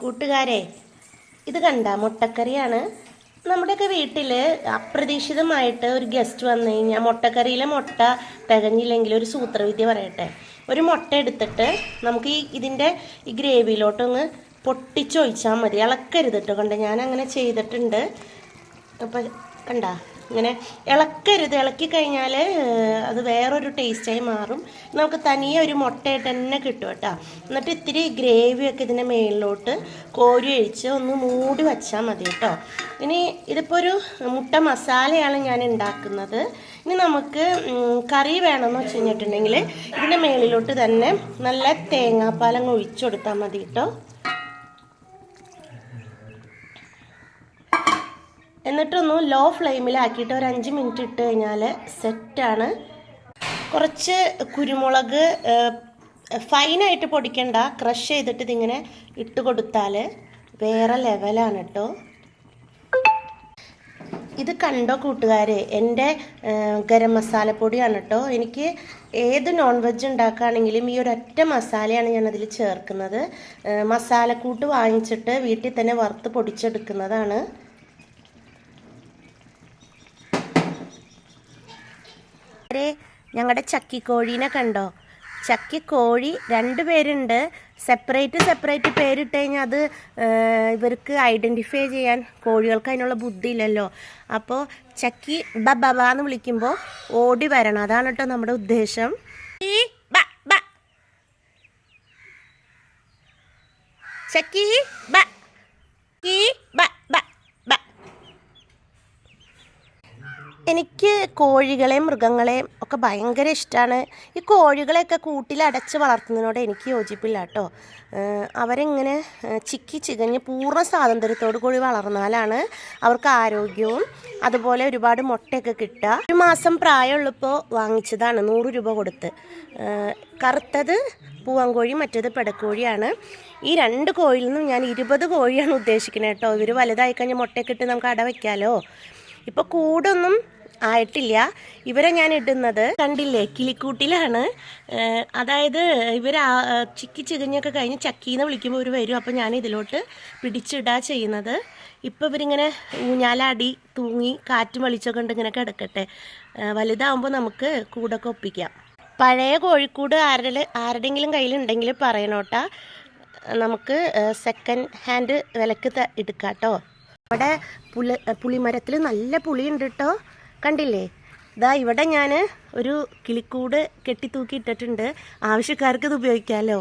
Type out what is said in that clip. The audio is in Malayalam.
കൂട്ടുകാരെ ഇത് കണ്ട മുട്ടക്കറിയാണ്. നമ്മുടെയൊക്കെ വീട്ടിൽ അപ്രതീക്ഷിതമായിട്ട് ഒരു ഗസ്റ്റ് വന്നു കഴിഞ്ഞാൽ മുട്ടക്കറിയിലെ മുട്ട തികഞ്ഞില്ലെങ്കിൽ ഒരു സൂത്രവിദ്യ പറയട്ടെ. ഒരു മുട്ട എടുത്തിട്ട് നമുക്ക് ഈ ഇതിന്റെ ഈ ഗ്രേവിയിലോട്ടൊന്ന് പൊട്ടിച്ചൊഴിച്ചാൽ മതി. ഇളക്കരുതിട്ടോ കണ്ട? ഞാൻ അങ്ങനെ ചെയ്തിട്ടുണ്ട്. അപ്പം കണ്ട? ഇങ്ങനെ ഇളക്കരുത്. ഇളക്കി കഴിഞ്ഞാൽ അത് വേറൊരു ടേസ്റ്റായി മാറും. നമുക്ക് തനിയെ ഒരു മുട്ടയായിട്ട് തന്നെ കിട്ടും കേട്ടോ. എന്നിട്ട് ഇത്തിരി ഗ്രേവിയൊക്കെ ഇതിന്റെ മേളിലോട്ട് കോരി ഒഴിച്ച് ഒന്ന് മൂടി വച്ചാൽ മതി കേട്ടോ. ഇനി ഇതിപ്പോൾ ഒരു മുട്ട മസാലയാണ് ഞാൻ ഉണ്ടാക്കുന്നത്. ഇനി നമുക്ക് കറി വേണമെന്ന് വെച്ച് കഴിഞ്ഞിട്ടുണ്ടെങ്കിൽ ഇതിന്റെ മേളിലോട്ട് തന്നെ നല്ല തേങ്ങാപ്പാലങ്ങ് ഒഴിച്ചു കൊടുത്താൽ മതി കേട്ടോ. എന്നിട്ടൊന്ന് ലോ ഫ്ലെയിമിലാക്കിയിട്ട് ഒരു അഞ്ച് മിനിറ്റ് ഇട്ട് കഴിഞ്ഞാൽ സെറ്റാണ് കുറച്ച് കുരുമുളക് ഫൈനായിട്ട് പൊടിക്കണ്ട. ക്രഷ് ചെയ്തിട്ട് ഇതിങ്ങനെ ഇട്ട് കൊടുത്താൽ വേറെ ലെവലാണ് കേട്ടോ ഇത് കണ്ടോ കൂട്ടുകാരെ? എന്റെ ഗരം മസാലപ്പൊടിയാണ് കേട്ടോ എനിക്ക് ഏത് നോൺ വെജ് ഉണ്ടാക്കുകയാണെങ്കിലും ഈ ഒരൊറ്റ മസാലയാണ് ഞാൻ അതിൽ ചേർക്കുന്നത് മസാലക്കൂട്ട് വാങ്ങിച്ചിട്ട് വീട്ടിൽ തന്നെ വറുത്ത് പൊടിച്ചെടുക്കുന്നതാണ്. അവരെ ഞങ്ങളുടെ ചക്കിക്കോഴീനെ കണ്ടോ? ചക്കിക്കോഴി രണ്ട് പേരുണ്ട്. സെപ്പറേറ്റ് സെപ്പറേറ്റ് പേരിട്ട് കഴിഞ്ഞാൽ അത് ഇവർക്ക് ഐഡന്റിഫൈ ചെയ്യാൻ കോഴികൾക്ക് അതിനുള്ള ബുദ്ധി ഇല്ലല്ലോ അപ്പോൾ ചക്കി ബ ബ ബ എന്ന് വിളിക്കുമ്പോൾ ഓടി വരണം. അതാണ് കേട്ടോ നമ്മുടെ ഉദ്ദേശം. ഈ ബ ബ. ചക്കി ബ ഈ ബ ബ ബ എനിക്ക് കോഴികളെയും മൃഗങ്ങളെയും ഒക്കെ ഭയങ്കര ഇഷ്ടമാണ് ഈ കോഴികളെയൊക്കെ കൂട്ടിലടച്ച് വളർത്തുന്നതിനോട് എനിക്ക് യോജിപ്പില്ല കേട്ടോ. അവരിങ്ങനെ ചിക്കി ചികഞ്ഞ് പൂർണ സ്വാതന്ത്ര്യത്തോടു കൂടി വളർന്നാലാണ് അവർക്ക് ആരോഗ്യവും അതുപോലെ ഒരുപാട് മുട്ടയൊക്കെ കിട്ടുക. ഒരു മാസം പ്രായമുള്ളപ്പോൾ വാങ്ങിച്ചതാണ് നൂറ് രൂപ കൊടുത്ത്. കറുത്തത് പൂവൻകോഴി മറ്റേത് പെടക്കോഴിയാണ്. ഈ രണ്ട് കോഴിയിൽ നിന്നും ഞാൻ ഇരുപത് കോഴിയാണ് ഉദ്ദേശിക്കുന്നത് കേട്ടോ. ഇവർ വലുതായി കഴിഞ്ഞാൽ മുട്ടയൊക്കെ ഇട്ട് നമുക്ക് അട വയ്ക്കാമല്ലോ ഇപ്പോൾ കൂടൊന്നും ആയിട്ടില്ല. ഇവരെ ഞാൻ ഇടുന്നത് കണ്ടില്ലേ? കിളിക്കൂട്ടിലാണ്. അതായത് ഇവർ ചിക്കി ചികഞ്ഞൊക്കെ കഴിഞ്ഞ് ചക്കീന്ന് വിളിക്കുമ്പോൾ ഇവർ വരും. അപ്പോൾ ഞാൻ ഇതിലോട്ട് പിടിച്ചിടാ ചെയ്യുന്നത്. ഇപ്പോൾ ഇവരിങ്ങനെ ഊഞ്ഞാലടി തൂങ്ങി കാറ്റും വെളിച്ചൊക്കെ ഉണ്ട് ഇങ്ങനെ കിടക്കട്ടെ. വലുതാവുമ്പോൾ നമുക്ക് കൂടൊക്കെ ഒപ്പിക്കാം. പഴയ കോഴിക്കൂട് ആരുടെ ആരുടെയെങ്കിലും കയ്യിലുണ്ടെങ്കിൽ പറയണോട്ടാ. നമുക്ക് സെക്കൻഡ് ഹാൻഡ് വിലക്ക് എടുക്കാം കേട്ടോ അവിടെ പുളി പുളിമരത്തിൽ നല്ല പുളിയുണ്ട് കേട്ടോ കണ്ടില്ലേ? ഇതാ ഇവിടെ ഞാൻ ഒരു കിളിക്കൂട് കെട്ടിത്തൂക്കി ഇട്ടിട്ടുണ്ട് ആവശ്യക്കാർക്ക് ഇത് ഉപയോഗിക്കാമല്ലോ